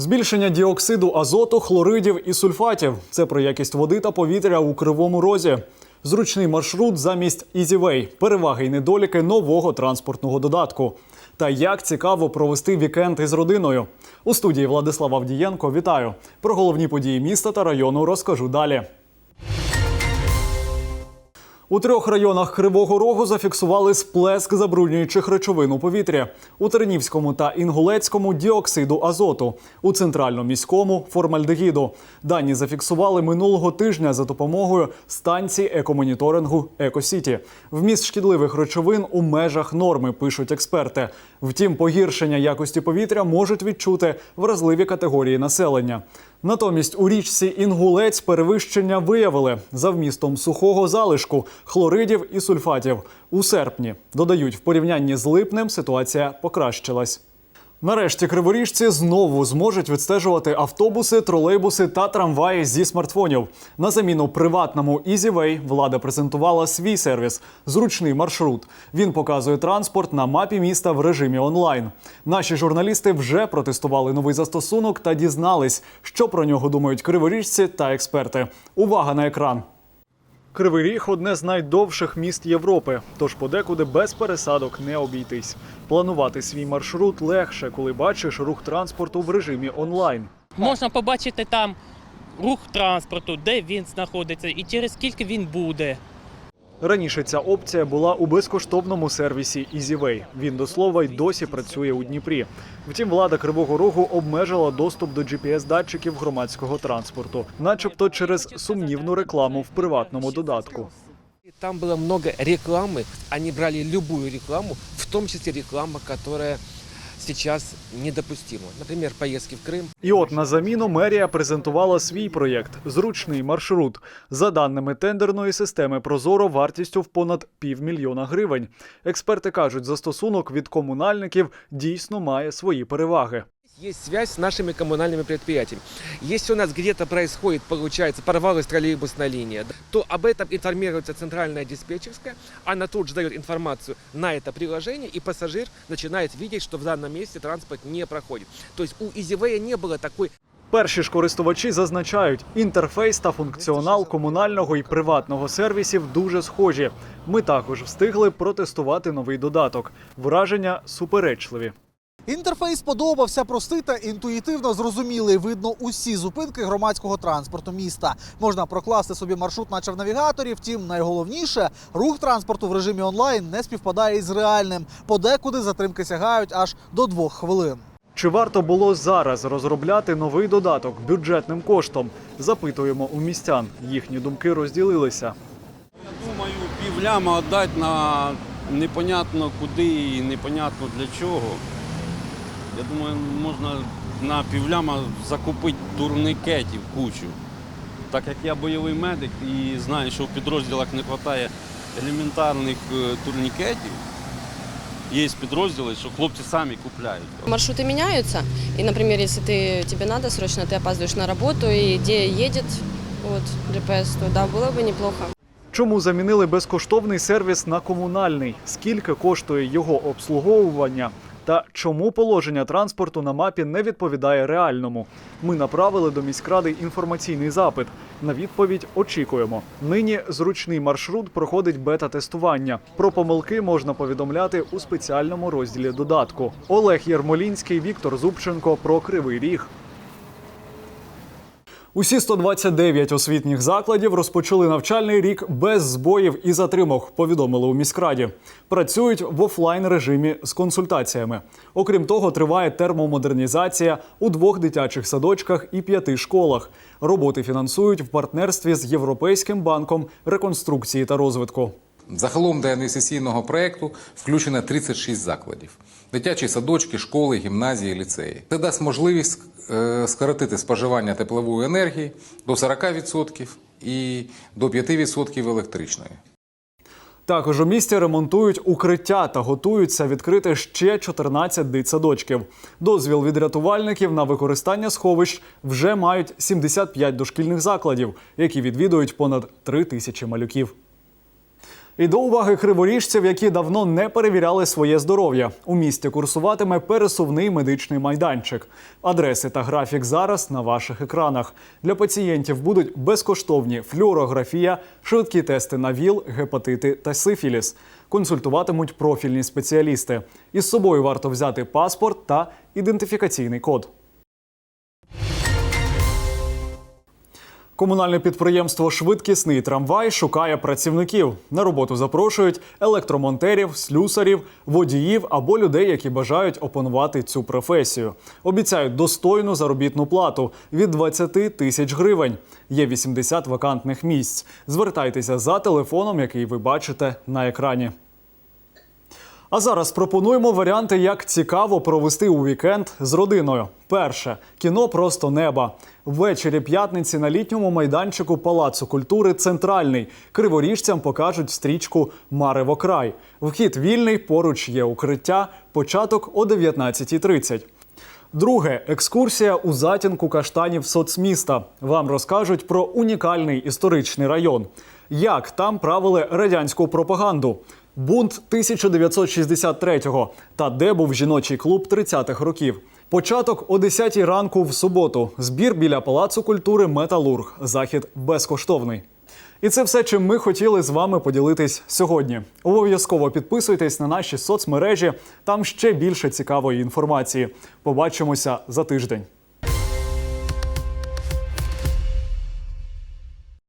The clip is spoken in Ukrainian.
Збільшення діоксиду азоту, хлоридів і сульфатів це про якість води та повітря у кривому розі. Зручний маршрут замість Ізівей, – переваги і недоліки нового транспортного додатку. Та як цікаво провести вікенд із родиною. У студії Владислав Авдієнко вітаю. Про головні події міста та району розкажу далі. У трьох районах Кривого Рогу зафіксували сплеск забруднюючих речовин у повітрі. У Тернівському та Інгулецькому діоксиду азоту, у центральному міському формальдегіду. Дані зафіксували минулого тижня за допомогою станції екомоніторингу Екосіті. Вміст шкідливих речовин у межах норми, пишуть експерти. Втім, погіршення якості повітря можуть відчути вразливі категорії населення. Натомість у річці Інгулець перевищення виявили за вмістом сухого залишку, хлоридів і сульфатів. У серпні додають в порівнянні з липнем ситуація покращилась. Нарешті криворіжці знову зможуть відстежувати автобуси, тролейбуси та трамваї зі смартфонів. На заміну приватному EasyWay влада презентувала свій сервіс зручний маршрут. Він показує транспорт на мапі міста в режимі онлайн. Наші журналісти вже протестували новий застосунок та дізнались, що про нього думають криворіжці та експерти. Увага на екран. Кривий Ріг одне з найдовших міст Європи, тож подекуди без пересадок не обійтись. Планувати свій маршрут легше, коли бачиш рух транспорту в режимі онлайн. Можна побачити там рух транспорту, де він знаходиться і через скільки він буде. Раніше ця опція була у безкоштовному сервісі EasyWay. Він до слова й досі працює у Дніпрі. Втім, влада Кривого Рогу обмежила доступ до GPS-датчиків громадського транспорту, начебто через сумнівну рекламу в приватному додатку. Там было много рекламы, они брали любую рекламу, в том числе реклама, которая сейчас недопустимо. Например, поездки в Крым. І от на заміну мерія презентувала свій проєкт зручний маршрут. За даними тендерної системи Прозоро вартістю в понад півмільйона гривень. Експерти кажуть, застосунок від комунальників дійсно має свої переваги. Есть связь с нашими коммунальными предприятиями. Если у нас где-то происходит, получается, порвалась троллейбусная линия, то об этом информируется центральная диспетчерская, она тут же дает информацию на это приложение, и пассажир начинает видеть, что в данном месте транспорт не проходит. То есть у EasyWay не было такой Перші ж користувачі зазначають, інтерфейс та функціонал комунального і приватного сервісів дуже схожі. Ми також встигли протестувати новий додаток. Враження суперечливі. Інтерфейс сподобався простий та інтуїтивно зрозумілий. Видно усі зупинки громадського транспорту міста. Можна прокласти собі маршрут, наче в навігаторі. Втім, найголовніше рух транспорту в режимі онлайн не співпадає із реальним. Подекуди затримки сягають аж до двох хвилин. Чи варто було зараз розробляти новий додаток бюджетним коштом? Запитуємо у містян. Їхні думки розділилися. Я Думаю, півляма віддати на непонятно куди і непонятно для чого. Я думаю, можна на півляма закупити турникетів кучу. Так як я бойовий медик і знаю, що в підрозділах не вистачає елементарних е, турнікетів, є підрозділи, що хлопці самі купляють. Маршруты меняются, и, например, если ты, тебе надо срочно, ты опаздываешь на работу, и где едет вот, ДПС, то да, было бы неплохо. Чому замінили безкоштовний сервіс на комунальний? Скільки коштує його обслуговування? Та чому положення транспорту на мапі не відповідає реальному? Ми направили до міськради інформаційний запит. На відповідь очікуємо. Нині зручний маршрут проходить бета-тестування. Про помилки можна повідомляти у спеціальному розділі додатку. Олег Ярмолінський, Віктор Зубченко про Кривий Ріг. Усі 129 освітніх закладів розпочали навчальний рік без збоїв і затримок. Повідомили у міськраді. Працюють в офлайн режимі з консультаціями. Окрім того, триває термомодернізація у двох дитячих садочках і п'яти школах. Роботи фінансують в партнерстві з Європейським банком реконструкції та розвитку. Загалом до інвестиційного проєкту включено 36 закладів: дитячі садочки, школи, гімназії, ліцеї. Це дасть можливість е, скоротити споживання теплової енергії до 40% і до 5% електричної. Також у місті ремонтують укриття та готуються відкрити ще 14 дитсадочків. Дозвіл від рятувальників на використання сховищ вже мають 75 дошкільних закладів, які відвідують понад 3 тисячі малюків. І до уваги криворіжців, які давно не перевіряли своє здоров'я. У місті курсуватиме пересувний медичний майданчик. Адреси та графік зараз на ваших екранах. Для пацієнтів будуть безкоштовні флюорографія, швидкі тести на ВІЛ, гепатити та сифіліс. Консультуватимуть профільні спеціалісти. Із собою варто взяти паспорт та ідентифікаційний код. Комунальне підприємство Швидкісний трамвай шукає працівників. На роботу запрошують електромонтерів, слюсарів, водіїв або людей, які бажають опанувати цю професію. Обіцяють достойну заробітну плату від 20 тисяч гривень. Є 80 вакантних місць. Звертайтеся за телефоном, який ви бачите на екрані. А зараз пропонуємо варіанти, як цікаво провести у вікенд з родиною. Перше кіно просто неба. Ввечері п'ятниці на літньому майданчику Палацу культури Центральний криворіжцям покажуть стрічку Марево край. Вхід вільний, поруч є укриття. Початок о 19.30. Друге екскурсія у затінку каштанів соцміста. Вам розкажуть про унікальний історичний район. Як там правили радянську пропаганду? Бунт 1963-го та де був жіночий клуб 30-х років. Початок о 10 ранку в суботу. Збір біля Палацу культури Металург. Захід безкоштовний. І це все, чим ми хотіли з вами поділитись сьогодні. Обов'язково підписуйтесь на наші соцмережі. Там ще більше цікавої інформації. Побачимося за тиждень.